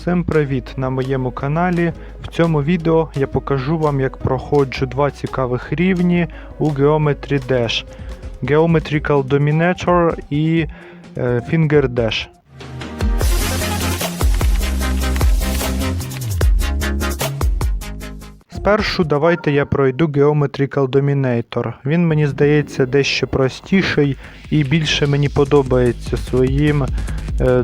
Всім привіт на моєму каналі. В цьому відео я покажу вам, як проходжу два цікавих рівні у Geometry Dash. Geometrical Dominator і е, Finger Dash. Спершу давайте я пройду Geometrical Dominator. Він мені здається дещо простіший і більше мені подобається своїм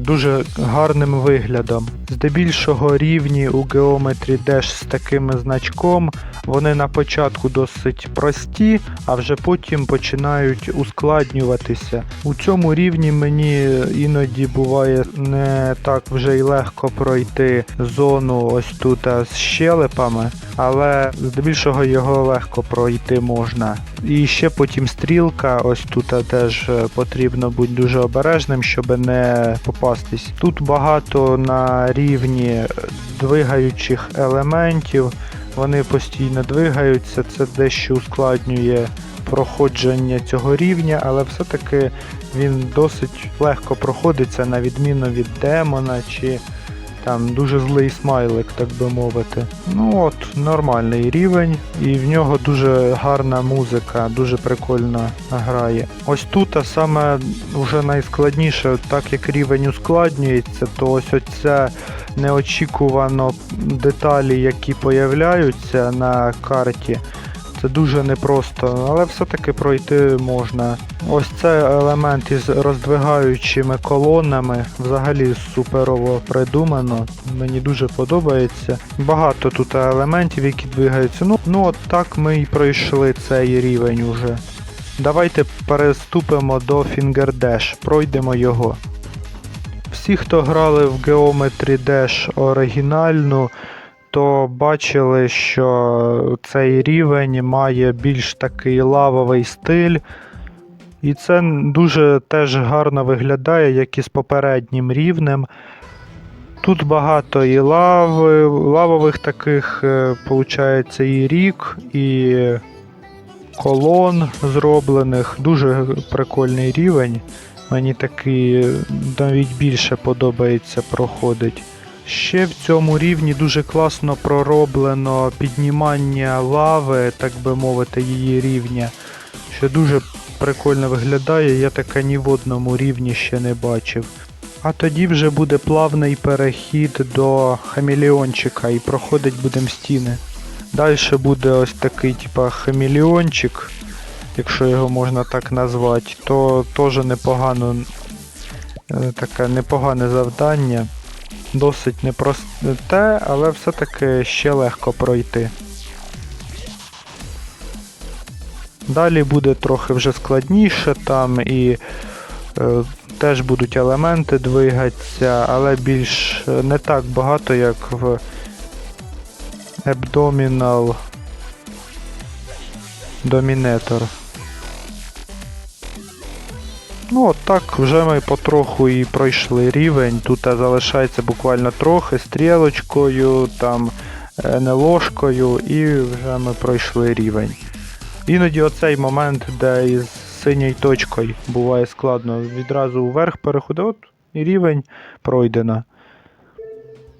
дуже гарним виглядом. Здебільшого рівні у Geometry Dash з таким значком, вони на початку досить прості, а вже потім починають ускладнюватися. У цьому рівні мені іноді буває не так вже й легко пройти зону ось тут з щелепами, але здебільшого його легко пройти можна. І ще потім стрілка, ось тут теж е, потрібно бути дуже обережним, щоб не попастись. Тут багато на рівні двигаючих елементів, вони постійно двигаються, це дещо ускладнює проходження цього рівня, але все-таки він досить легко проходиться на відміну від демона чи там дуже злий смайлик, так би мовити. Ну от, нормальний рівень, і в нього дуже гарна музика, дуже прикольно грає. Ось тут а саме вже найскладніше, так як рівень ускладнюється, то ось оця неочікувано деталі, які появляються на карті. Це дуже непросто, але все-таки пройти можна. Ось це елемент із роздвигаючими колонами. Взагалі суперово придумано. Мені дуже подобається. Багато тут елементів, які двигаються. Ну, ну от так ми і пройшли цей рівень уже. Давайте переступимо до Finger Dash, пройдемо його. Всі, хто грали в Geometry Dash оригінальну, то бачили, що цей рівень має більш такий лавовий стиль. І це дуже теж гарно виглядає, як і з попереднім рівнем. Тут багато і лави, лавових таких, виходить, і рік, і колон зроблених. Дуже прикольний рівень. Мені такий навіть більше подобається проходить. Ще в цьому рівні дуже класно пророблено піднімання лави, так би мовити, її рівня, що дуже прикольно виглядає, я таке ні в одному рівні ще не бачив. А тоді вже буде плавний перехід до хамелеончика і проходить будемо стіни. Далі буде ось такий типа хамелеончик, якщо його можна так назвати, то теж непогано е, таке непогане завдання. Досить непросте, але все-таки ще легко пройти. Далі буде трохи вже складніше там і е, теж будуть елементи двигатися, але більш е, не так багато, як в Abdominal Dominator. Ну от так, вже ми потроху і пройшли рівень. Тут залишається буквально трохи стрілочкою, там НЛОшкою, і вже ми пройшли рівень. Іноді оцей момент, де із синьою точкою буває складно. Відразу вверх переходить, от і рівень пройдено.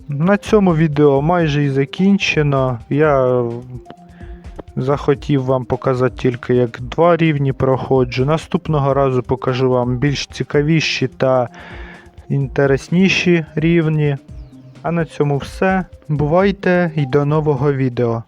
На цьому відео майже і закінчено. Я захотів вам показати тільки як два рівні проходжу. Наступного разу покажу вам більш цікавіші та інтересніші рівні. А на цьому все. Бувайте і до нового відео.